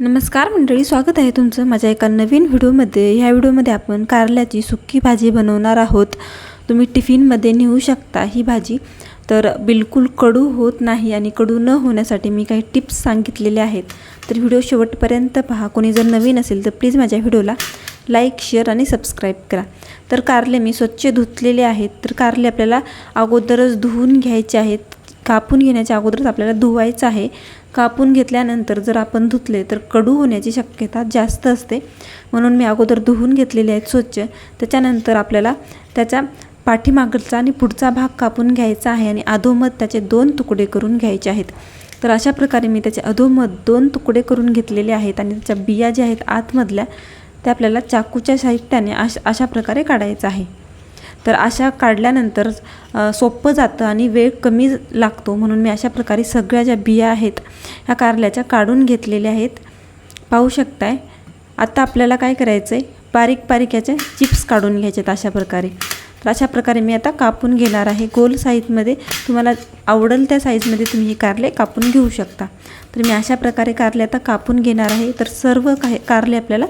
नमस्कार मंडळी स्वागत आहे तुमचं माझ्या एका नवीन व्हिडिओमध्ये. ह्या व्हिडिओमध्ये आपण कारल्याची सुक्की भाजी बनवणार आहोत. तुम्ही टिफिनमध्ये नेऊ शकता ही भाजी. तर बिलकुल कडू होत नाही आणि कडू न होण्यासाठी मी काही टिप्स सांगितलेले आहेत. तर व्हिडिओ शेवटपर्यंत पहा. कोणी जर नवीन असेल तर प्लीज माझ्या व्हिडिओला लाईक शेअर आणि सबस्क्राईब करा. तर कारले मी स्वच्छ धुतलेले आहेत. तर कारले आपल्याला अगोदरच धुवून घ्यायचे आहेत. कापून घेण्याच्या अगोदरच आपल्याला धुवायचं आहे. कापून घेतल्यानंतर जर आपण धुतले तर कडू होण्याची शक्यता जास्त असते. म्हणून मी अगोदर धुवून घेतलेले आहेत स्वच्छ. त्याच्यानंतर आपल्याला त्याच्या पाठीमागचा आणि पुढचा भाग कापून घ्यायचा आहे आणि अधोमध त्याचे दोन तुकडे करून घ्यायचे आहेत. तर अशा प्रकारे मी त्याचे अधोमध दोन तुकडे करून घेतलेले आहेत आणि त्याच्या बिया ज्या आहेत आतमधल्या त्या आपल्याला चाकूच्या साहित्याने अश अशा प्रकारे काढायचं आहे. तर अशा काढल्यानंतर सोपं जातं आणि वेळ कमी लागतो म्हणून मी अशा प्रकारे सगळ्या ज्या बिया आहेत ह्या कारल्याच्या काढून घेतलेल्या आहेत. पाहू शकताय आता आपल्याला काय करायचं आहे बारीक बारीक याचे चिप्स काढून घ्यायचे आहेत अशा प्रकारे. तर अशा प्रकारे मी आता कापून घेणार आहे. गोल साईजमध्ये तुम्हाला आवडेल त्या साईजमध्ये तुम्ही हे कारले कापून घेऊ शकता. तर मी अशा प्रकारे कारले आता कापून घेणार आहे. तर सर्व काही कारले आपल्याला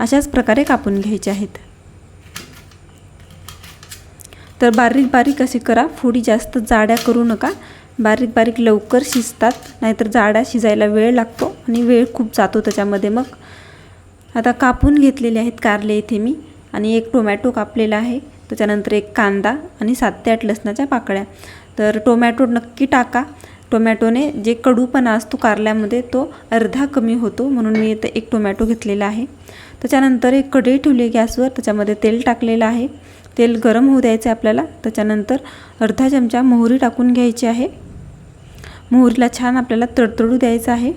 अशाच प्रकारे कापून घ्यायचे आहेत. तर बारीक बारीक असे करा. फोडी जास्त जाड्या करू नका. बारीक बारीक लवकर शिजतात. नाहीतर जाड्या शिजायला वेळ लागतो आणि वेळ खूप जातो त्याच्यामध्ये मग. आता कापून घेतलेले आहेत कारले इथे मी आणि एक टोमॅटो कापलेला आहे. त्याच्यानंतर एक कांदा आणि सात ते आठ लसणाच्या पाकळ्या. तर टोमॅटो नक्की टाका. टोमॅटोने जे कडूपणा असतो कारल्यामध्ये तो अर्धा कमी होतो म्हणून मी इथे एक टोमॅटो घेतलेला आहे. त्याच्यानंतर एक कढई ठेवली गॅसवर. त्याच्यामध्ये तेल टाकलेलं आहे. तेल गरम होऊ द्यायचं आहे आपल्याला. त्याच्यानंतर अर्धा चमचा मोहरी टाकून घ्यायची आहे. मोहरीला छान आपल्याला तडतडू द्यायचं आहे.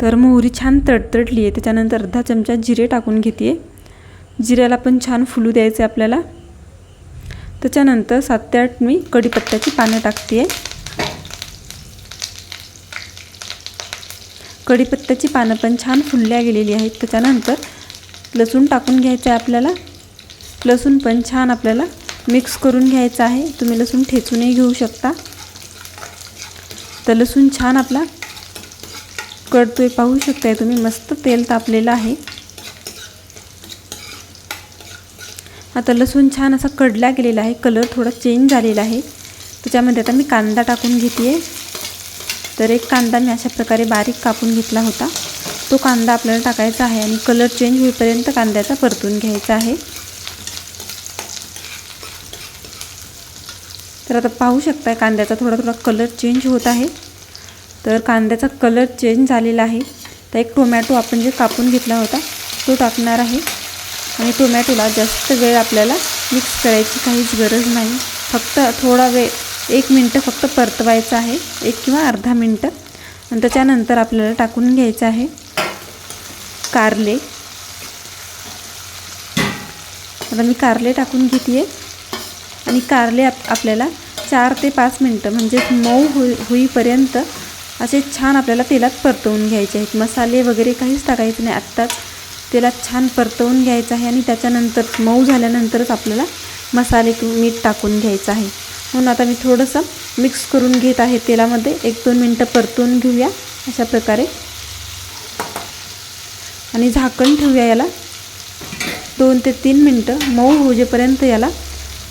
तर मोहरी छान तडतडली आहे. त्याच्यानंतर अर्धा चमचा जिरे टाकून घेते. जिऱ्याला पण छान फुलू द्यायचं आहे आपल्याला. त्याच्यानंतर सात ते आठ मी कढीपत्त्याची पानं टाकते. कढीपत्त्याची पानं पण छान फुलल्या गेलेली आहेत. त्याच्यानंतर लसूण टाकून घ्यायचं आहे आपल्याला. लसूण पण छान आपल्याला मिक्स करून घ्यायचं आहे. तुम्ही लसूण ठेचूनही घेऊ शकता. तर लसूण छान आपला कळतोय पाहू शकताय तुम्ही. मस्त तेल तापलेलं आहे. आता लसूण छान असा कडला गेलेला आहे. कलर थोडा चेंज झालेला आहे. त्याच्यामध्ये आता मी कांदा टाकून घेते तर एक कांदा मी अशा प्रकारे बारीक कापून घेतला होता. तो कांदा आपल्याला टाकायचा आहे आणि कलर चेंज होईपर्यंत कांद्याचा परतून घ्यायचा आहे. तर आता पाहू शकताय कांद्याचा थोडा थोडा कलर चेंज होत आहे. तर कांद्याचा कलर चेंज झालेला आहे. तर एक टोमॅटो आपण जे कापून घेतला होता तो टाकणार आहे. आणि टोमॅटोला जास्त वेळ आपल्याला मिक्स करायची काहीच गरज नाही. फक्त थोडा वेळ एक मिनटं फक्त परतवायचं आहे. एक किंवा अर्धा मिनटं. आणि त्याच्यानंतर आपल्याला टाकून घ्यायचं आहे. कारले. आता मी कारले टाकून घेते आहे आणि कारले आप आपल्याला चार ते पाच मिनटं म्हणजेच मऊ होई होईपर्यंत असे छान आपल्याला तेलात परतवून घ्यायचे आहेत. मसाले वगैरे काहीच टाकायचे नाही. आत्ताच तेलात छान परतवून घ्यायचं आहे आणि त्याच्यानंतर मऊ झाल्यानंतरच आपल्याला मसाले मीठ टाकून घ्यायचं आहे. म्हणून आता मी थोडंसं मिक्स करून घेत आहे तेलामध्ये. एक दोन मिनटं परतवून घेऊया. अशा प्रकारे आणि झाकण ठेवूया याला. दोन ते तीन मिनटं मऊ होजेपर्यंत याला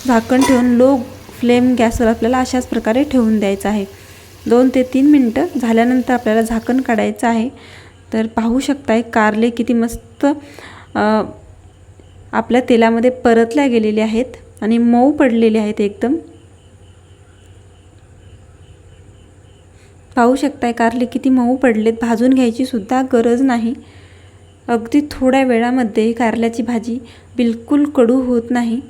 झाकण ठेवून लो फ्लेम गॅसवर आपल्याला अशाच प्रकारे ठेवून द्यायचं आहे. दोन ते तीन मिनटं झाल्यानंतर आपल्याला झाकण काढायचं आहे. तर पाहू शकताय कारले किती मस्त आपल्या तेलामध्ये परतल्या गेलेले आहेत आणि मऊ पडलेले आहेत एकदम. पाहू शकताय कारले किती मऊ पडलेत भाजून घ्यायची सुद्धा गरज नाही. अगदी थोड्या वेळामध्ये कारल्याची भाजी बिलकुल कडू होत नाही.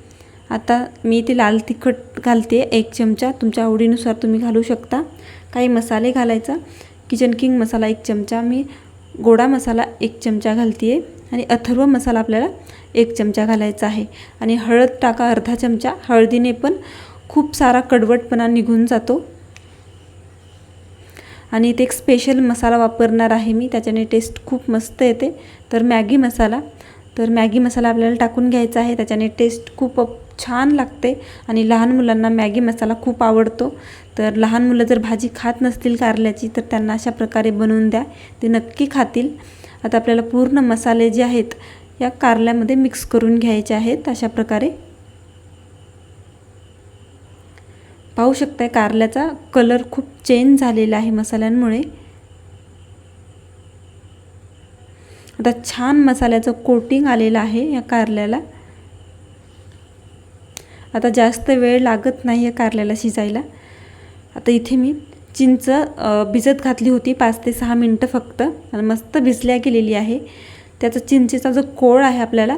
आता मी ते लाल तिखट घालते. एक चमचा तुमच्या आवडीनुसार तुम्ही घालू शकता. काही मसाले घालायचा. किचन किंग मसाला एक चमचा. मी गोडा मसाला एक चमचा घालते आहे आणि अथर्व मसाला आपल्याला एक चमचा घालायचा आहे. आणि हळद टाका अर्धा चमचा. हळदीने पण खूप सारा कडवटपणा निघून जातो. आणि इथे एक स्पेशल मसाला वापरणार आहे मी. त्याच्याने टेस्ट खूप मस्त येते. तर मॅगी मसाला. तर मॅगी मसाला आपल्याला टाकून घ्यायचा आहे. त्याच्याने टेस्ट खूप छान लागते. आणि लहान मुलांना मॅगी मसाला खूप आवडतो. तर लहान मुलं जर भाजी खात नसतील कारल्याची तर त्यांना अशा प्रकारे बनवून द्या. ते नक्की खातील. आता आपल्याला पूर्ण मसाले जे आहेत या कारल्यामध्ये मिक्स करून घ्यायचे आहेत. अशा प्रकारे पाहू शकताय कारल्याचा कलर खूप चेंज झालेला आहे मसाल्यांमुळे. आता छान मसाल्याचं कोटिंग आलेलं आहे या कारल्याला. आता जास्त वेळ लागत नाही या कारल्याला शिजायला. आता इथे मी चिंच भिजत घातली होती पाच ते सहा मिनटं फक्त. आणि मस्त भिजल्या गेलेली आहे. त्याचा चिंचेचा जो कोळ आहे आपल्याला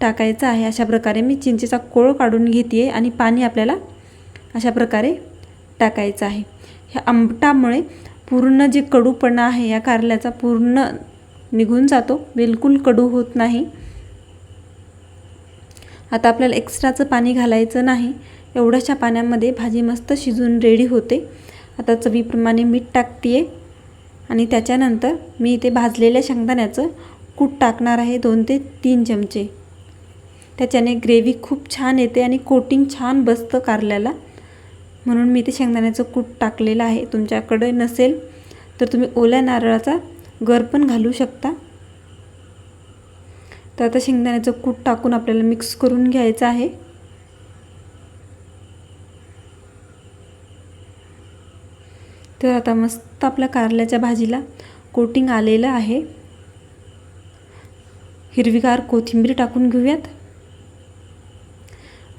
टाकायचा आहे अशा प्रकारे मी चिंचेचा कोळ काढून घेते आणि पाणी आपल्याला अशा प्रकारे टाकायचं आहे. ह्या आंबटामुळे पूर्ण जे कडूपणा आहे या कारल्याचा पूर्ण निघून जातो. बिलकुल कडू होत नाही. आता आपल्याला एक्स्ट्राचं पाणी घालायचं नाही. एवढ्याशा पाण्यामध्ये भाजी मस्त शिजून रेडी होते. आता चवीप्रमाणे मीठ टाकते आणि त्याच्यानंतर मी इथे भाजलेल्या शेंगदाण्याचं कूट टाकणार आहे दोन ते तीन चमचे. त्याच्याने ग्रेव्ही खूप छान येते आणि कोटिंग छान बसतं कारल्याला. म्हणून मी इथे शेंगदाण्याचं कूट टाकलेलं आहे. तुमच्याकडे नसेल तर तुम्ही ओल्या नारळाचा गर पण घालू शकता. तर आता शेंगदाण्याचं कूट टाकून आपल्याला मिक्स करून घ्यायचं आहे. तर आता मस्त आपल्या कारल्याच्या भाजीला कोटिंग आलेलं आहे. हिरवीगार कोथिंबीर टाकून घेऊयात.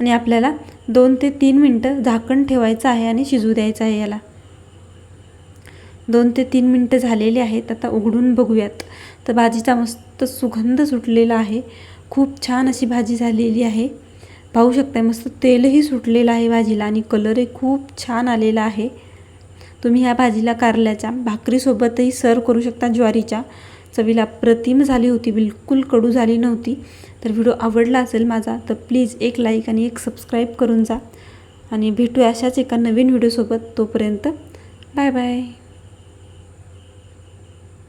आणि आपल्याला दोन ते तीन मिनटं झाकण ठेवायचं आहे आणि शिजू द्यायचं आहे याला. दोन ते तीन मिनटं झालेली आहेत आता उघडून बघूयात. तर भाजीचा मस्त सुगंध सुटलेला आहे. खूप छान अशी भाजी झालेली आहे. पाहू शकताय मस्त तेलही सुटलेलं आहे भाजीला आणि कलरही खूप छान आलेला आहे. तुम्ही ह्या भाजीला कारल्याच्या भाकरीसोबतही सर्व करू शकता ज्वारीच्या. चवीला प्रतिम झाली होती बिलकुल कडू झाली नव्हती. तर व्हिडिओ आवडला असेल माझा तर प्लीज एक लाईक आणि एक सबस्क्राईब करून जा. आणि भेटूया अशाच एका नवीन व्हिडिओसोबत तोपर्यंत. Bye bye